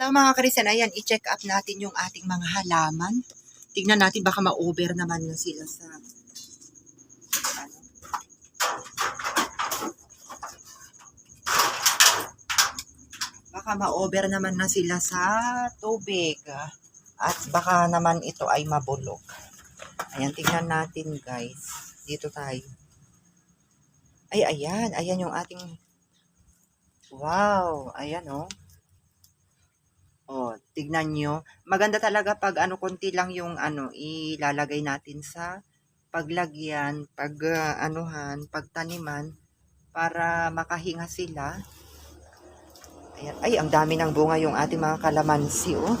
So mga karisan, ayan, i-check up natin yung ating mga halaman. Tignan natin baka ma-over naman na sila sa ano. Baka ma-over naman na sila sa tubig. At baka naman ito ay mabulok. Ayan, tignan natin guys. Dito tayo. Ay, ayan. Ayan yung ating... Wow! Ayan, oh. Oh, tignan nyo. Maganda talaga pag ano, konti lang yung ano, ilalagay natin sa paglagyan, pag ah, anuhan, pagtaniman, para makahinga sila. Ayan. Ay, ang dami ng bunga yung ating mga kalamansi, oh.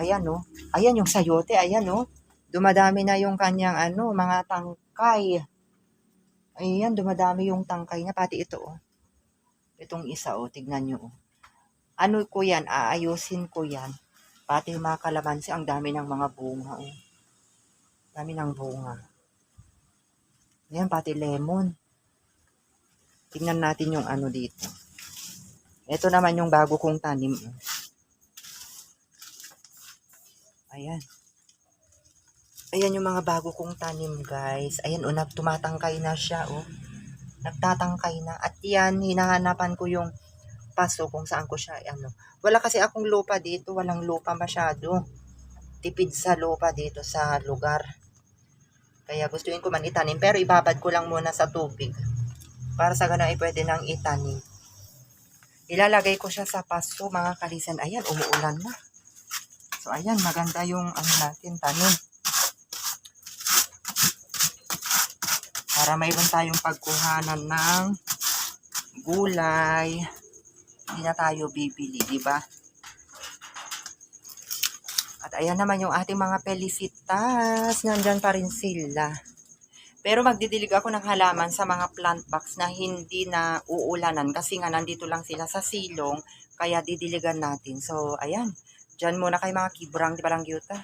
Ayan, oh. Ayan yung sayote, ayan, oh. Dumadami na yung kanyang, ano, mga tangkay. Ayan, dumadami yung tangkay na, pati ito, oh. Itong isa, oh, tignan nyo, oh ano ko yan, aayusin ko yan. Pati yung mga kalamansi, ang dami ng mga bunga. Oh. Dami ng bunga. Ayan, pati lemon. Tingnan natin yung ano dito. Ito naman yung bago kong tanim. oh. Ayan. Ayan yung mga bago kong tanim, guys. Ayan, oh, tumatangkay na siya, oh. Nagtatangkay na. At yan, hinahanapan ko yung paso kung saan ko siya ano. Wala kasi akong lupa dito, walang lupa masyado. Tipid sa lupa dito sa lugar. Kaya gustuin ko man itanim pero ibabad ko lang muna sa tubig. Para sa ganun ay pwede nang itanim. Ilalagay ko siya sa paso mga kalisan. Ayan, umuulan na. So ayan, maganda yung ano natin tanim. Para mayroon tayong pagkuhanan ng gulay hindi na tayo bibili, di ba? At ayan naman yung ating mga pelicitas. Nandyan pa rin sila. Pero magdidilig ako ng halaman sa mga plant box na hindi na uulanan kasi nga nandito lang sila sa silong kaya didiligan natin. So, ayan. Diyan muna kay mga kibrang, di ba lang, Yuta?